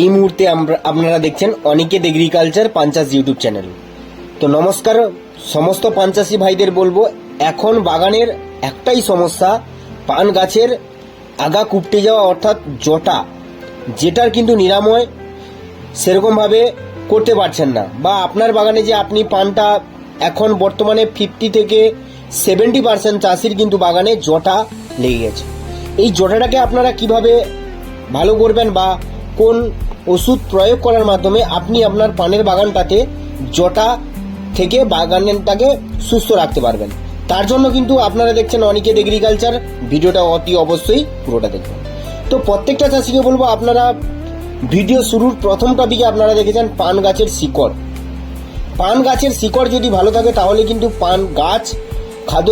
এই মুহূর্তে আমরা আপনারা দেখছেন অনিকেত এগ্রিকালচার পাঞ্চাস ইউটিউব চ্যানেল তো নমস্কার, সমস্ত পাঞ্চাসি ভাইদের বলব, এখন বাগানের একটাই সমস্যা, পান গাছের আগা কুপটে যাওয়া অর্থাৎ জটা, যেটার কিন্তু নিরাময় সেরকমভাবে করতে পারছেন না। বা আপনার বাগানে যে আপনি পানটা এখন বর্তমানে ফিফটি থেকে সেভেন্টি পার্সেন্ট চাষির কিন্তু বাগানে জটা লেগে গেছে। এই জটাটাকে আপনারা কীভাবে ভালো করবেন বা কোন ওষুধ প্রয়োগ করার মাধ্যমে আপনি আপনার পানের বাগানটাতে জটা থেকে বাগানটাকে সুস্থ রাখতে পারবেন। তার জন্য কিন্তু আপনারা দেখছেন অনিকেত এগ্রিকালচার ভিডিওটা অতি অবশ্যই পুরোটা দেখবেন। তো প্রত্যেকটা চাষিকে বলব, আপনারা ভিডিও শুরুর প্রথম টপিকে আপনারা দেখেছেন পান গাছের শিকড়। পান গাছের শিকড় যদি ভালো থাকে, তাহলে কিন্তু পান গাছ খাদ্য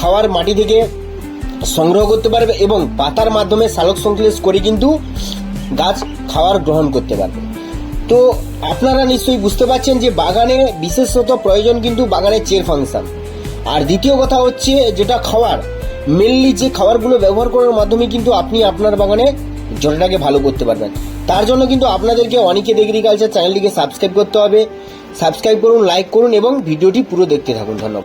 খাওয়ার মাটি থেকে সংগ্রহ করতে পারবে এবং পাতার মাধ্যমে সালোক সংশ্লেষ করে কিন্তু গাছ খাওয়ার গ্রহণ করতে পারবে। তো আপনারা নিশ্চয়ই বুঝতে পারছেন যে বাগানে বিশেষত প্রয়োজন কিন্তু বাগানের চের ফাংশন আর দ্বিতীয় কথা হচ্ছে যেটা খাওয়ার মেনলি যে খাবারগুলো ব্যবহার করার মাধ্যমে কিন্তু আপনি আপনার বাগানে জলটাকে ভালো করতে পারবেন। তার জন্য কিন্তু আপনাদেরকে অনেকে এগ্রিকালচার চ্যানেলটিকে সাবস্ক্রাইব করতে হবে। সাবস্ক্রাইব করুন লাইক করুন এবং ভিডিওটি পুরো দেখতে থাকুন। ধন্যবাদ।